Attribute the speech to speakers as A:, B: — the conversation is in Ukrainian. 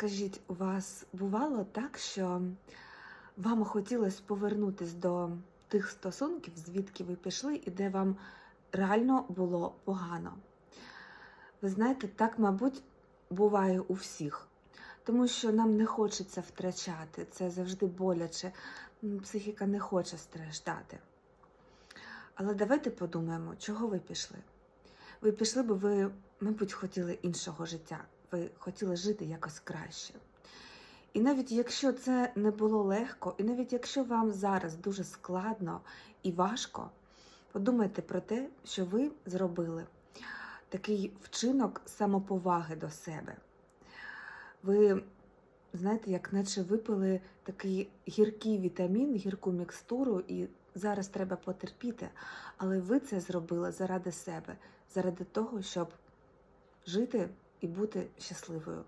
A: Скажіть, у вас бувало так, що вам хотілося повернутися до тих стосунків, звідки ви пішли, і де вам реально було погано? Ви знаєте, так, мабуть, буває у всіх. Тому що нам не хочеться втрачати, це завжди боляче. Психіка не хоче страждати. Але давайте подумаємо, чого ви пішли. Ви пішли, бо ви, мабуть, хотіли іншого життя. Ви хотіли жити якось краще. І навіть якщо це не було легко, і навіть якщо вам зараз дуже складно і важко, подумайте про те, що ви зробили такий вчинок самоповаги до себе. Ви, знаєте, як наче випили такий гіркий вітамін, гірку мікстуру, і зараз треба потерпіти. Але ви це зробили заради себе, заради того, щоб жити і бути щасливою.